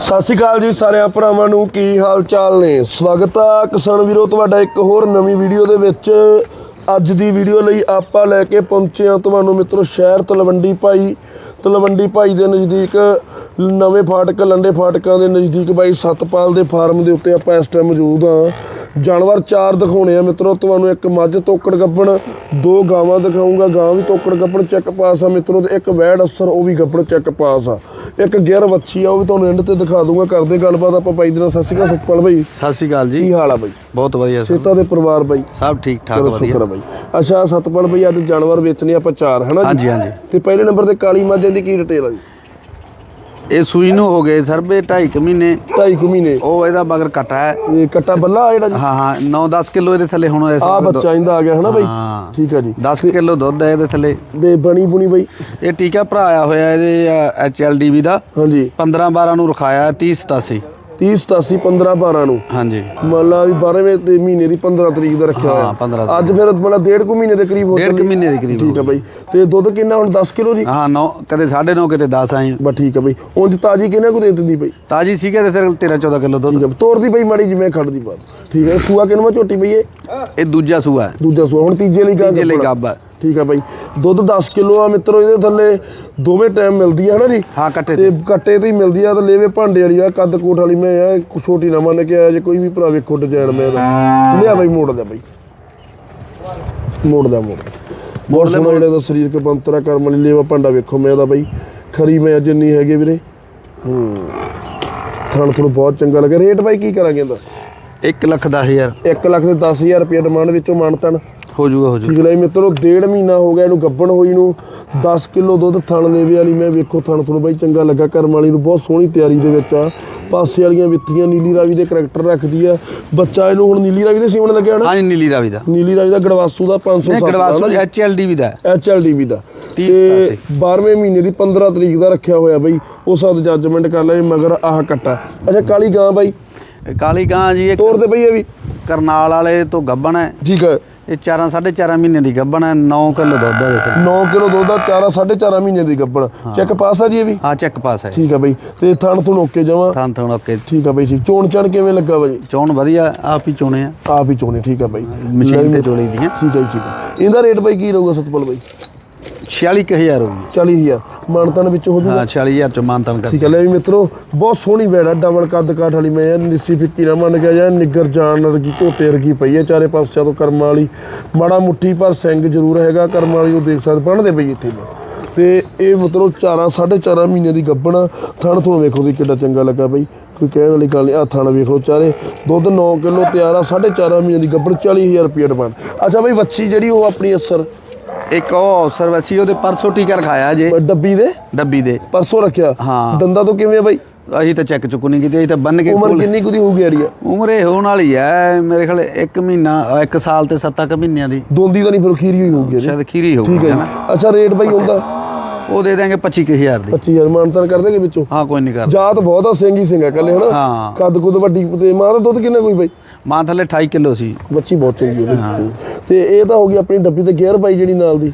ਸਤਿ ਸ਼੍ਰੀ ਅਕਾਲ ਜੀ ਸਾਰਿਆਂ ਭਰਾਵਾਂ ਨੂੰ, ਕੀ ਹਾਲ ਚਾਲ ਨੇ? ਸਵਾਗਤ ਆ ਕਿਸਾਨ ਵੀਰੋ, ਤੁਹਾਡਾ ਇੱਕ ਹੋਰ ਨਵੀਂ ਵੀਡੀਓ ਦੇ ਵਿੱਚ। ਅੱਜ ਦੀ ਵੀਡੀਓ ਲਈ ਆਪਾਂ ਲੈ ਕੇ ਪਹੁੰਚੇ ਹਾਂ ਤੁਹਾਨੂੰ ਮਿੱਤਰੋ, ਸ਼ਹਿਰ ਤਲਵੰਡੀ ਭਾਈ। ਤਲਵੰਡੀ ਭਾਈ ਦੇ ਨਜ਼ਦੀਕ ਨਵੇਂ ਫਾਟਕ, ਲੰਡੇ ਫਾਟਕਾਂ ਦੇ ਨਜ਼ਦੀਕ ਬਾਈ ਸਤਪਾਲ ਦੇ ਫਾਰਮ ਦੇ ਉੱਤੇ ਆਪਾਂ ਇਸ ਟਾਈਮ ਮੌਜੂਦ ਹਾਂ। ਜਾਨਵਰ ਚਾਰ ਦਿਖਾਉਣੇ ਆ ਮਿੱਤਰੋ ਤੁਹਾਨੂੰ ਇੱਕ ਮੱਝ ਤੋਕੜ ਗੱਬਣ ਦੋ ਗਾਵਾਂ ਦਿਖਾਉਂਗਾ ਗਾਂ ਵੀ ਤੋਕੜ ਗੱਬਣ ਚੈੱਕ ਪਾਸ ਆ ਮਿੱਤਰੋ ਤੇ ਇੱਕ ਵੈੜ ਅਸਰ ਉਹ ਵੀ ਗੱਬਣ ਚੈੱਕ ਪਾਸ ਆ। ਇੱਕ ਗਿਰ ਵੱਛੀ ਆ ਉਹ ਵੀ ਤੁਹਾਨੂੰ ਐਂਡ ਤੇ ਦਿਖਾ ਦੂੰਗਾ ਕਰਦੇ ਗੱਲਬਾਤ ਆਪਾਂ ਬਾਈ ਦੇ ਨਾਲ। ਸਤਿ ਸ਼੍ਰੀ ਅਕਾਲ ਸੁਖਪਾਲ ਬਾਈ। ਸਤਿ ਸ਼੍ਰੀ ਅਕਾਲ ਕੀ ਜੀ ਹਾਲ ਆ ਬਾਈ? ਬਹੁਤ ਵਧੀਆ ਸਰ। ਸੇਤਾ ਦੇ ਪਰਿਵਾਰ ਬਾਈ। ਸਭ ਠੀਕ ਠਾਕ ਵਧੀਆ। ਸ਼ੁਕਰ ਬਾਈ। ਅੱਛਾ ਸਤਪਾਲ ਬਾਈ ਅੱਜ ਜਾਨਵਰ ਵੇਚਣੇ ਆਪਾਂ ਚਾਰ ਹਨਾ ਜੀ? ਹਾਂਜੀ, ਹਾਂਜੀ। ਤੇ ਪਹਿਲੇ ਨੰਬਰ ਤੇ ਕਾਲੀ ਮੱਝ ਦੀ ਕੀ ਡਿਟੇਲ ਆ ਜੀ? ਇਹ ਸੂਈ ਨੂੰ ਹੋ ਗਏ ਸਰ ਬੇ 2.5 ਮਹੀਨੇ। ਢਾਈ ਕੁ ਮਹੀਨੇ। ਉਹ ਇਹਦਾ ਮਗਰ ਕਟਾ ਹੈ। ਇਹ ਕੱਟਾ ਬੱਲਾ ਜਿਹੜਾ ਜੀ। ਹਾਂ ਹਾਂ 9-10 ਕਿਲੋ ਇਹਦੇ ਥੱਲੇ ਹੁਣ ਇਸ ਆ ਬੱਚਾ ਇੰਦਾ ਆ ਗਿਆ ਹਨਾ ਬਾਈ? ਹਾਂ। ਠੀਕ ਆ ਜੀ। 10 ਕਿਲੋ ਦੁੱਧ ਹੈ ਇਹਦੇ ਥੱਲੇ। ਦੇ ਬਣੀ ਬੁਣੀ ਬਾਈ? ਇਹ ਟੀਕਾ ਭਰਾ ਆਇਆ ਹੋਇਆ ਇਹਦੇ ਐਚਐਲਡੀਵੀ ਦਾ। ਹਾਂਜੀ। 15-12 ਨੂੰ ਰਖਾਇਆ 30-87 30 87 15 12 ਨੂੰ। ਹਾਂਜੀ। ਮੰਨ ਲਾ ਵੀ 12ਵੇਂ ਤੇ ਮਹੀਨੇ ਦੀ 15 ਤਰੀਕ ਦਾ ਰੱਖਿਆ ਹਾਂ, ਹੋਇਆ। 15 ਅੱਜ ਫਿਰ ਮਤਲਬ ਡੇਢ ਕੁ ਮਹੀਨੇ ਦੇ ਕਰੀਬ ਹੋ ਡੇਢ ਕੁ ਚੱਲੀ। ਮਹੀਨੇ ਦੇ ਕਰੀਬ ਠੀਕ ਆ ਬਾਈ। ਤੇ ਦੁੱਧ ਕਿੰਨਾ ਹੁਣ 10 ਕਿਲੋ ਜੀ? ਹਾਂ 9 ਕਦੇ 9.5 ਕਿਤੇ 10 ਆਏ ਬਸ ਠੀਕ ਆ ਬਾਈ। ਉਂਝ ਤਾਜੀ ਕਿੰਨਾ ਕੁ ਦੇ ਦਿੰਦੀ ਬਾਈ? ਤਾਜੀ ਸੀਗੇ ਤੇ ਫਿਰ 13-14 ਕਿਲੋ ਦੁੱਧ। ਠੀਕ ਆ ਤੋਰਦੀ ਬਾਈ ਮਾੜੀ ਜਿਵੇਂ ਖੜਦੀ ਬਾਤ ਠੀਕ ਹੈ। ਸੂਆ ਕਿੰਨਾ ਝੋਟੀ ਬਈ ਇਹ? ਇਹ ਦੂਜਾ ਸੂਆ ਹੈ। ਦੂਜਾ ਸੂਆ। ਹੁਣ ਤੀਜੇ ਲਈ ਕਾਂ ਤੀਜੇ ਲਈ ਗੱਬ ਹੈ ਠੀਕ ਆ ਬਾਈ। ਦੁੱਧ 10 ਕਿਲੋ ਆ ਮਿੱਤਰੋ ਇਹਦੇ ਥੱਲੇ ਦੋਵੇਂ ਟਾਈਮ ਮਿਲਦੀ ਆ ਹਨਾ ਜੀ? ਹਾਂ ਕੱਟੇ ਤੇ। ਕੱਟੇ ਤੇ ਹੀ ਮਿਲਦੀ ਆ ਤੇ ਲੇਵੇ ਭਾਂਡੇ ਵਾਲੀ ਆ ਕੱਦ ਕੋਟ ਵਾਲੀ ਮੈਂ ਆ ਕੁ ਛੋਟੀ ਨਾ ਮੰਨ ਕੇ ਆਇਆ ਜੇ ਕੋਈ ਵੀ ਭਰਾ ਵੇਖੋ ਡਿਜ਼ਾਈਨ ਮੈਂ ਦਾ ਲਿਆ ਬਾਈ ਮੋੜ ਦਾ ਬਾਈ। ਮੋੜ ਦਾ ਮੋੜ ਦਾ। ਬਹੁਤ ਸੋਹਣਾ ਜਿਹੜਾ ਦਾ ਸਰੀਰਕ ਬੰਤਰਾ ਕਰਮ ਵਾਲੀ ਲੇਵਾ ਭਾਂਡਾ ਵੇਖੋ ਮੈਂ ਦਾ ਬਾਈ। ਖਰੀ ਮੈਂ ਜਿੰਨੀ ਹੈਗੇ ਵੀਰੇ। ਹੂੰ। ਥਣ ਤੁਹਾਨੂੰ ਬਹੁਤ ਚੰਗਾ ਲੱਗਾ ਰੇਟ ਬਾਈ ਕੀ ਕਰਾਂਗੇ ਇਹਦਾ? 1 ਲੱਖ 10000 1 ਲੱਖ ਤੇ 10000 ਰੁਪਏ ਡਿਮਾਂਡ ਵਿੱਚੋਂ ਮਾਨਤਨ ਹੋ ਜਾਊਗਾ ਹੋ ਜਾਊਗਾ ਠੀਕ ਮਿੱਤਰੋ ਡੇਢ ਮਹੀਨਾ ਹੋ ਗਿਆ ਇਹਨੂੰ ਗੱਬਣ ਹੋਈ ਨੂੰ। 10 ਕਿਲੋ ਦੁੱਧ ਥਣ ਲੇਵੇ ਵਾਲੀ ਮੈਂ ਵੇਖੋ ਥਣ ਤੁਹਾਨੂੰ ਬਾਈ ਚੰਗਾ ਲੱਗਾ ਕਰਮ ਵਾਲੀ ਨੂੰ ਬਹੁਤ ਸੋਹਣੀ ਤਿਆਰੀ ਦੇ ਵਿੱਚ ਆ। ਪਾਸੇ ਵਾਲੀਆਂ ਵਿੱਥੀਆਂ ਨੀਲੀ ਰਾਵੀ ਦੇ ਕਰੈਕਟਰ ਰੱਖਦੀ ਆ। ਬੱਚਾ ਇਹਨੂੰ ਹੁਣ ਨੀਲੀ ਰਾਵੀ ਦੇ ਸੀਮਣ ਲੱਗਿਆ ਨਾ? ਹਾਂਜੀ ਨੀਲੀ ਰਾਵੀ ਦਾ। ਨੀਲੀ ਰਾਵੀ ਦਾ ਗੜਵਾਸੂ ਦਾ 500 ਇਹ ਗੜਵਾਸੂ ਐਚਐਲਡੀਵੀ ਦਾ। ਹੈ। ਐਚਐਲਡੀਵੀ ਦਾ। ਤੇ ਸਤਾਸੀ। 12ਵੇਂ ਮਹੀਨੇ ਦੀ 15 ਤਰੀਕ ਦਾ ਰੱਖਿਆ ਹੋਇਆ ਬਾਈ। ਉਸ ਹੱਦ ਜੱਜਮੈਂਟ ਕਰ ਲੈ ਮਗਰ ਆਹ ਕੱਟਾ ਅੱਛਾ ਕਾਲੀ ਗਾਂ ਬਾਈ? ਕਾਲੀ ਗਾਂ ਜੀ ਤੋਰ ਤੇ ਬਈ ਇਹ ਵੀ। ਕਰਨਾਲ ਵਾਲੇ ਤੋਂ ਗੱਬਣ ਹੈ। ਠੀਕ ਹੈ ਇਹ 4 4.5 ਮਹੀਨੇ ਦੀ ਗੱਬਣ ਹੈ 9 ਕਿਲੋ ਦੁੱਧ ਹੈ ਇਹਦੇ 9 ਕਿਲੋ ਦੁੱਧ ਦਾ 4 4.5 ਮਹੀਨੇ ਦੀ ਗੱਬੜ ਚੈੱਕ ਪਾਸ ਆ ਜੀ ਇਹ ਵੀ? ਹਾਂ ਚੈੱਕ ਪਾਸ ਹੈ। ਠੀਕ ਆ ਬਈ। ਤੇ ਥਣ ਥਣ ਓਕੇ ਜਾਵਾਂ ਥਾਂ ਥਾਂ ਓਕੇ। ਠੀਕ ਆ ਬਈ ਠੀਕ। ਚੋਣ ਚਣ ਕਿਵੇਂ ਲੱਗਾ ਬਾਈ? ਚੋਣ ਵਧੀਆ ਆਪ ਹੀ ਚੋਣੇ ਆ। ਆਪ ਹੀ ਚੋਣੇ ਠੀਕ ਆ ਬਾਈ। ਮਸ਼ੀਨ ਤੇ ਚੋਣੀ ਦੀਆਂ। ਠੀਕ ਜੀ, ਠੀਕ ਆ। ਇਹਦਾ ਰੇਟ ਬਾਈ ਕੀ ਰਹੂਗਾ ਸਤਪਾਲ ਬਾਈ? 46000 ਹੋ ਗਈ। 40000 ਮਾਨਤਨ ਵਿੱਚ ਹੋ ਜੂਗਾ। ਹਾਂ 46000 ਚ ਮਾਨਤਨ ਕਰ ਠੀਕ ਲੈ ਵੀ ਮਿੱਤਰੋ ਬਹੁਤ ਸੋਹਣੀ ਵੈੜ ਆ ਡਬਲ ਕੱਦ ਕਾਠ ਵਾਲੀ। ਮੈਂ ਨਿੱਸੀ ਫਿੱਕੀ ਨਾ ਮੰਨ ਕੇ ਜਾਂ ਨਿੱਗਰ ਜਾਨ ਵਰਗੀ ਝੋਟੇ ਵਰਗੀ ਪਈ ਹੈ ਚਾਰੇ ਪਾਸਿਆਂ ਤੋਂ ਕਰਮਾਂ ਵਾਲੀ। ਮਾੜਾ ਮੁੱਠੀ ਪਰ ਸਿੰਘ ਜ਼ਰੂਰ ਹੈਗਾ ਕਰਮਾਂ ਵਾਲੀ ਉਹ ਦੇਖ ਸਕਦੇ ਬਣਦੇ ਪਈ ਇੱਥੇ ਤੇ ਇਹ ਮਤਲਬ ਚਾਰਾਂ ਸਾਢੇ ਚਾਰਾਂ ਮਹੀਨੇ ਦੀ ਗੱਬਣ ਥਣ ਤੁਹਾਨੂੰ ਵੇਖੋ ਦੀ ਕਿੱਡਾ ਚੰਗਾ ਲੱਗਾ ਬਈ। ਕੋਈ ਕਹਿਣ ਵਾਲੀ ਗੱਲ ਨਹੀਂ ਆ ਥਣ ਵੇਖੋ ਚਾਰੇ। ਦੁੱਧ 9 ਕਿਲੋ ਤਿਆਰ ਆ ਸਾਢੇ ਚਾਰਾਂ ਮਹੀਨੇ ਦੀ ਗੱਬਣ 40000 ਰੁਪਏ ਡਿਮਾਂਡ ਅੱਛਾ ਬਈ ਵੱਛੀ ਜਿਹੜੀ ਉਹ ਆਪਣੀ ਅਸਰ ਇੱਕ ਉਹ ਸਰਵਿਸੀ ਉਹਦੇ ਪਰਸੋਂ ਟੀਕਾ ਰਖਾਇਆ ਜੇ। ਡੱਬੀ ਦੇ? ਡੱਬੀ ਦੇ। ਪਰਸੋਂ ਰੱਖਿਆ? ਹਾਂ। ਦੰਦਾਂ ਤੋਂ ਕਿਵੇਂ ਆ ਬਾਈ? ਅਸੀਂ ਤਾਂ ਚੈੱਕ ਚੁੱਕ ਨਹੀਂ ਕੀਤੀ ਅਸੀਂ ਤਾਂ ਬੰਨ ਕੇ ਉਮਰ ਕਿੰਨੀ ਕੁ ਦੀ ਹੋਊਗੀ ਆੜੀਆ ਉਮਰ ਇਹ ਹੋਣ ਵਾਲੀ ਹੈ ਮੇਰੇ ਖਿਆਲ 1 ਮਹੀਨਾ 1 ਸਾਲ ਤੇ 7 ਕੁ ਮਹੀਨਿਆਂ ਦੀ। ਦੋਂਦੀ ਤਾਂ ਨਹੀਂ ਫਿਰ ਖੀਰੀ ਹੋਈ ਹੋਊਗੀ। ਸ਼ਾਇਦ ਖੀਰੀ ਠੀਕ ਹੋਊਗੀ ਹੈ ਹੈ ਅੱਛਾ ਰੇਟ ਬਾਈ ਹੁੰਦਾ ਉਹ ਦੇ ਦਾਂਗੇ 25000 ਦੀ। 25000 ਮਾਨਤਨ ਕਰ ਦੇਗੇ ਵਿੱਚੋਂ? ਹਾਂ ਕੋਈ ਨਹੀਂ ਕਰ ਜਾਤ ਬਹੁਤ ਆ ਸਿੰਘ ਹੀ ਸਿੰਘ ਆ ਕੱਲੇ ਹਨਾ? ਹਾਂ। ਕੱਦ ਕੁੱਦ ਵੱਡੀ ਤੇ ਮਾਂ ਦਾ ਦੁੱਧ ਕਿੰਨਾ ਕੋਈ ਬਾਈ? ਮਾਂ ਥੱਲੇ 28 ਕਿਲੋ ਸੀ। ਬੱਚੀ ਬਹੁਤ ਚੰਗੀ ਉਹਦੀ। ਤੇ ਇਹ ਤਾਂ ਹੋ ਗਈ ਆਪਣੀ ਡੱਬੀ ਤੇ ਗੇਅਰ ਬਾਈ ਜਿਹੜੀ ਨਾਲ ਦੀ।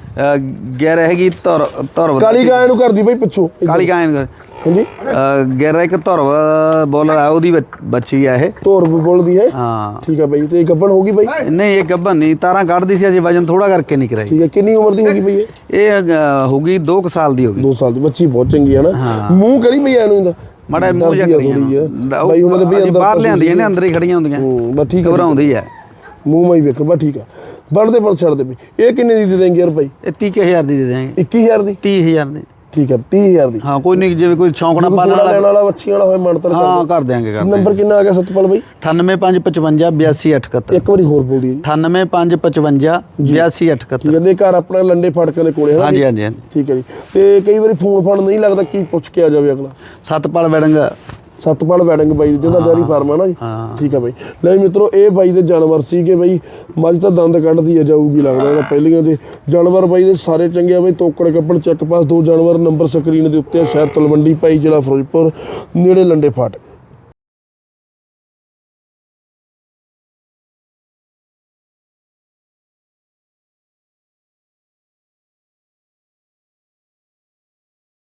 ਗੈਰ ਹੈਗੀ ਧੁਰ ਧੁਰ ਕਾਲੀ ਗਾਂ ਨੂੰ ਕਰਦੀ ਬਾਈ ਪਿੱਛੋਂ। ਕਾਲੀ ਗਾਂ ਹਾਂਜੀ? ਗੈਰ ਇੱਕ ਧੁਰ ਬੋਲਰ ਆ ਉਹਦੀ ਬੱਚ- ਆ ਇਹ। ਤੋਰ ਬੋਲਦੀ ਹੈ? ਹਾਂ। ਠੀਕ ਆ ਬਾਈ ਤੇ ਇਹ ਗੱਬਣ ਹੋ ਗਈ ਬਾਈ? ਨਹੀਂ ਇਹ ਗੱਭਣ ਨਹੀਂ ਤਾਰਾਂ ਕੱਢਦੀ ਸੀ ਅਜੇ ਵਜਨ ਥੋੜਾ ਕਰਕੇ ਨਹੀਂ ਕਰਾਈ। ਠੀਕ ਹੈ ਕਿੰਨੀ ਉਮਰ ਦੀ ਹੋ ਗਈ ਬਾਈ ਇਹ? ਇਹ ਹੋ ਗਈ 2 ਸਾਲ ਦੀ ਹੋ ਗਈ। 2 ਸਾਲ ਦੀ ਬੱਚੀ ਬਹੁਤ ਚੰਗੀ ਹੈ ਨਾ। ਹਾਂ। ਮੂੰਹ ਕਰੀ ਬਈ ਐਨੂੰ ਇਹਦਾ? ਮਾੜਾ ਮੂੰਹ ਜਿਹਾ ਕਰੀਆਂ। ਬਾਈ ਉਹਨਾਂ ਦੇ ਅਸੀਂ ਅੰਦਰ ਬਾਹਰ ਲਿਆਂਦੀਆਂ ਨੇ ਅੰਦਰ ਹੀ ਖੜੀਆਂ ਹੁੰਦੀਆਂ। ਹੂੰ ਬਸ ਠੀਕ ਆ ਘਬਰਾਉਂਦੀ ਹੈ ਮੂੰਹ ਮਾਈ ਵੇਖ ਬਸ ਠੀਕ ਆ। ਬਣਦੇ ਬਣ ਛੱਡ ਦੇ ਬਈ। ਇਹ ਕਿੰਨੇ ਦੀ ਦੇ ਦੇਂਗੇ ਯਾਰ ਬਾਈ? ਇਹ 30000 ਦੀ ਦੇ ਦਾਂਗੇ 21000 ਦੀ? 30000 ਦੀ। ਠੀਕ ਹੈ 30000 ਦੀ। ਹਾਂ ਕੋਈ ਨਹੀਂ ਜਿਵੇਂ ਕੋਈ ਸ਼ੌਂਕ ਨਾਲ ਪਾਲਣ ਲੈਣ ਵਾਲਾ ਵਾਲਾ ਬੱਚੀਆਂ ਵਾਲਾ ਹੋਏ ਮਨਤਰ ਹਾਂ ਕਰ ਦਿਆਂਗੇ ਕਰ ਨੰਬਰ ਕਿੰਨਾ ਆ ਗਿਆ ਸਤਪਾਲ ਬਾਈ? 98555 82871 ਇੱਕ ਵਾਰੀ ਹੋਰ ਬੋਲ ਦਈਏ 98555 82871 ਠੀਕ ਹੈ ਦੇ ਘਰ ਆਪਣਾ ਲੰਡੇ ਫਾਟਕਾਂ ਦੇ ਕੋਲੇ? ਹਾਂਜੀ ਹਾਂਜੀ ਠੀਕ ਹੈ ਜੀ। ਤੇ ਕਈ ਵਾਰੀ ਫੋਨ ਫੜ ਨਹੀਂ ਲੱਗਦਾ ਕੀ ਪੁੱਛ ਕੇ ਆ ਜਾਵੇ ਅਗਲਾ? ਸਤਪਾਲ ਵੜੰਗ। ਸਤਪਾਲ ਵੈਡਿੰਗ ਬਾਈ ਜਿਹਦਾ ਡੈਰੀ ਫਾਰਮ ਹੈ ਨਾ ਜੀ। ਠੀਕ ਹੈ ਬਾਈ। ਲੈ ਮਿੱਤਰੋ ਇਹ ਬਾਈ ਦੇ ਜਾਨਵਰ ਸੀਗੇ ਬਾਈ। ਮੱਝ ਤਾਂ ਦੰਦ ਕੱਢਦੀ ਆ ਜਾਊਗੀ ਲੱਗਦਾ ਇਹਦਾ ਪਹਿਲੀਆਂ ਦੇ। ਜਾਨਵਰ ਬਾਈ ਦੇ ਸਾਰੇ ਚੰਗੇ ਆ ਬਾਈ ਤੋਕੜ ਕੱਪਣ ਚੱਕ ਪਾਸ ਦੋ ਜਾਨਵਰ ਨੰਬਰ ਸਕਰੀਨ ਦੇ ਉੱਤੇ ਆ ਸ਼ਹਿਰ ਤਲਵੰਡੀ ਭਾਈ ਜ਼ਿਲ੍ਹਾ ਫਿਰੋਜ਼ਪੁਰ ਨੇੜੇ ਲੰਡੇ ਫਾਟਕ